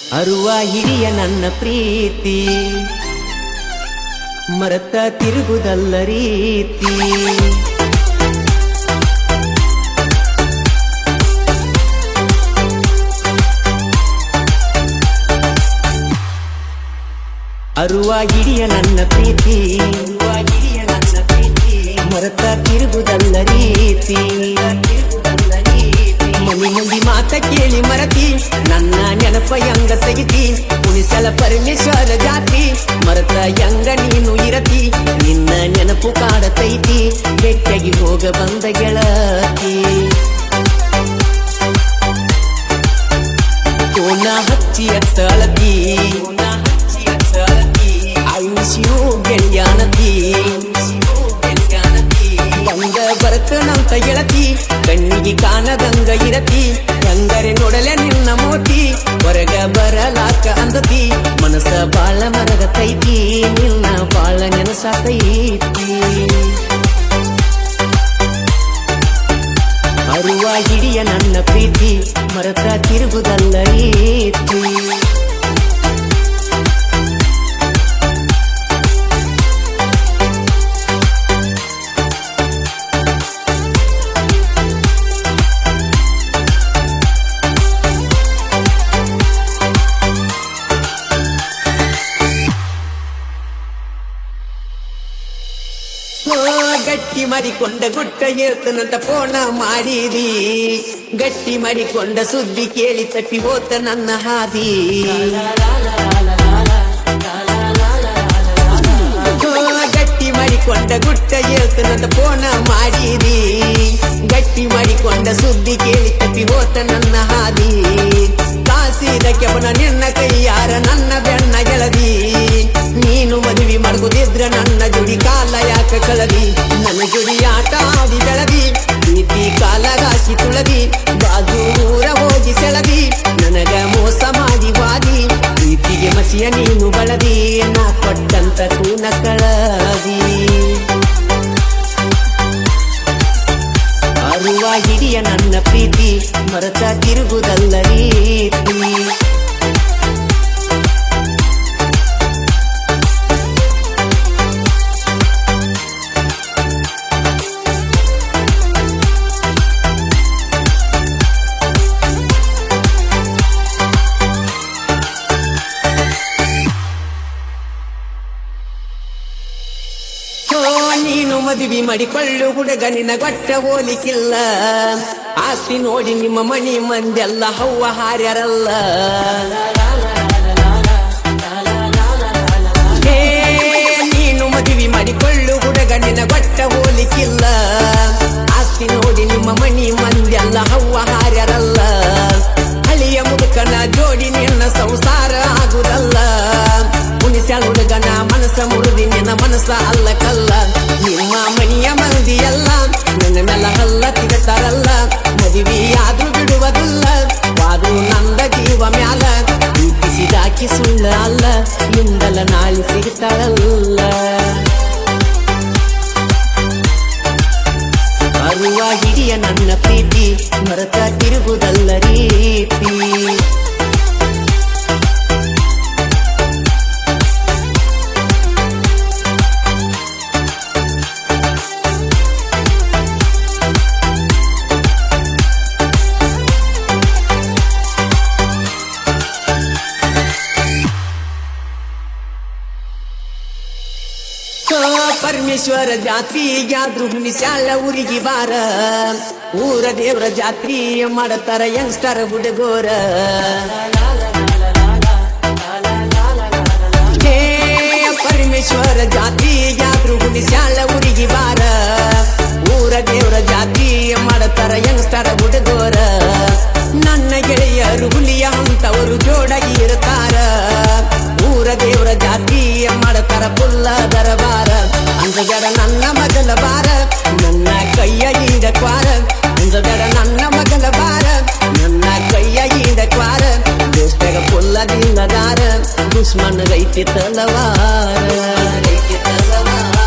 ಅರುವ ಹಿರಿಯ ನನ್ನ ಪ್ರೀತಿ, ಮರತ ತಿರುಗುದಲ್ಲ ರೀತಿ. ಅರುವ ಹಿರಿಯ ನನ್ನ ಪ್ರೀತಿ ಹಿರಿಯ ನನ್ನ ಪ್ರೀತಿ ಮರತ ತಿರುಗುದಲ್ಲ ರೀತಿ ತಿರುಗುದಲ್ಲ ರೀತಿ. ಮನಿ ಮುಂದಿ ಮಾತ ಕೇಳಿ ಮರತಿ. ನನ್ನ ನೆನಪ ಯಂಗ ತೆಗಿತಿ? ಉಣಿಸಲ ಪರಮೇಶ್ವರ ಜಾತಿ. ಮರತ ಯಂಗ ನೀನು ಇರತಿ? ನಿನ್ನ ನೆನಪು ಕಾಡತೈತಿ ಬೆಟ್ಟಗಿ ಹೋಗ ಬಂದ ಗೆಳತಿ. ಕೋನ ಹಚ್ಚಿ ಅತ್ತಳತಿ ಅಳತಿ ಕೋನ ಹಚ್ಚಿ ಎತ್ತ ಅಳತಿ ಆಯುಷಿಯು ಗೆಳೆಯಾನತಿ. ಬಂದ ಬರ್ತನಂತ ಗೆಳತಿ. ಕಣ್ಣಿಗೆ ಕಾಣದಂಗ ಇರತಿ? ಹೆಂಗರೆ ನೋಡಲೆ ನಿನ್ನ ಮೋತಿ. ಹೊರಗ ಬರಲಾಕ ಅಂದತಿ. ಮನಸ ಬಾಳ ಮನಗತೈತಿ ನಿನ್ನ ಬಾಳ ನೆನಸಾತೈತಿ. ಅರುವ ಹಿಡಿಯ ನನ್ನ ಪ್ರೀತಿ, ಮರತ ತಿರುಗುದಲ್ಲ ಗಟ್ಟಿ ಮರಿಕೊಂಡ ಗುಟ್ಟ ಏತನಂತ ಫೋನ ಮಾಡಿದಿ. ಗಟ್ಟಿ ಮರಿಕೊಂಡ ಸುದ್ದಿ ಕೇಳಿ ತಪ್ಪಿ ಹೋತ ನನ್ನ ಹಾದಿ. ಗಟ್ಟಿ ಮರಿಕೊಂಡ ಗುಟ್ಟ ಏತನಂತ ಫೋನ ಮಾಡಿದಿ. ಗಟ್ಟಿ ಮರಿಕೊಂಡ ಸುದ್ದಿ ಕೇಳಿ ತಪ್ಪಿ ಹೋತ ನನ್ನ ಹಾದಿ. ಕಾಸಿದ ಕೆಬನ ನಿನ್ನ ಕೈಯಾರ ನನ್ನ ಬೆನ್ನ ಜೋಡಿ ಆಟ ಆಡಿ ಬೆಳದಿ ಕಾಲ ರಾಶಿ ತುಳಗಿ ಬಾಜು ಊರ ಹೋಗಿ ಸೆಳಗಿ ನನಗ ಮೋಸ ಮಾಡಿ ವಾದಿ, ಪ್ರೀತಿಗೆ ಮಸಿಯ ನೀನು ಬಳದಿ, ನಾ ಕೊಟ್ಟಂತ ಕೂನ ಕಳದಿ. ಅರುವ ಹಿಡಿಯ ನನ್ನ ಪ್ರೀತಿ, ಮರತ ತಿರುಗುದಲ್ಲ ರೀತಿ. ನೀನು ಮದುವೆ ಮಾಡಿಕೊಳ್ಳು, ಹುಡುಗ ನಿನ್ನ ಗೊಟ್ಟ ಹೋಲಿಕಿಲ್ಲ ಆಸ್ತಿ ನೋಡಿ ನಿಮ್ಮ ಮಣಿ ಮಂದೆಲ್ಲ ಹವ್ವ ಹಾರ್ಯಾರಲ್ಲ. ನೀನು ಮದುವೆ ಮಾಡಿಕೊಳ್ಳು, ಹುಡುಗ ನಿನ್ನ ಗೊಟ್ಟ ಹೋಲಿಕಿಲ್ಲ ಆಸ್ತಿ ನೋಡಿ ನಿಮ್ಮ ಮಣಿ ಮಂದೆಲ್ಲ ಹವ್ವ ಹಾರ್ಯಾರಲ್ಲ. ಹಳಿಯ ಮುದುಕನ ಜೋಡಿ ನಿನ್ನ ಸಂಸಾರ ಆಗುದಲ್ಲ. ಹುಡುಗನ ಮನಸ್ಸ ಮುರಿದಿ ನಿನ್ನ ಮನಸ್ಸ ಅಲ್ಲ ಕಲ್ಲ ನಿಮ್ಮ ಮನಿಯ ಮಂದಿ ಎಲ್ಲ ನನ್ನ ಮೇಲ ಹಲ್ಲ ತಿಗತಾರಲ್ಲ ಮದುವೆ ಆದ್ರೂ ಬಿಡುವುದಿಲ್ಲ ವಾದು ನಂದ ಜೀವ ಮ್ಯಾಲ ಪ್ರೀತಿಸಿದಾಕಿ ಸುಳ್ಳ ಅಲ್ಲ ಇಂದಲ ನಾಳೆ ಸಿಗ್ತಾಳಲ್ಲ ಅರುವ ಹಿಡಿಯ ನನ್ನ ಪ್ರೀತಿ ಮರತ ತಿರುಗುದಲ್ಲ ರೀತಿ ಪರಮೇಶ್ವರ ಜಾತಿ ಯಾದ್ರು ಹುಣಿಸ್ಯಾಳ ಊರಿಗೆ ಬಾರ ಊರ ದೇವ್ರ ಜಾತ್ರಿ ಮಾಡತಾರ ಯಂಗ್ಸ್ಟರ್ ಹುಡುಗೋರ. ಪರಮೇಶ್ವರ ಜಾತಿ ಯಾದ್ರು ಹುಣಿಸ್ಯಾಳ ಊರಿಗೆ ಬಾರ ಊರ ದೇವ್ರ ಜಾತ್ರಿ ಮಾಡತಾರ ಯಂಗ್ಸ್ಟರ್ ಹುಡುಗೋರ. ನನ್ನ ಗೆಳೆಯರು ಹುಲಿಯ ಅಂತವರು ಜೋಡಾಗಿ ಊರ ದೇವ್ರ ಜಾತಿ ಮಾಡತಾರ ಪುಲ್ಲ ದರಬಾರ ಅಂಜಗಡ ನನ್ನ ಮಗಲ ಬಾರ ನನ್ನ ಕೈಯ ಈಡ ಕ್ವಾರ. ಅಂಜಗಡ ನನ್ನ ಮಗಲ ಬಾರ ನನ್ನ ಕೈಯ ಈಡ ಕ್ವಾರ. ದೇಶದಾಗ ಪುಲ್ಲ ದಿಲ್ಲದಾರ ದುಶ್ಮನ್ ರೈತಿ ತಲವಾರ. ರೈತಿ ತಲವಾರ.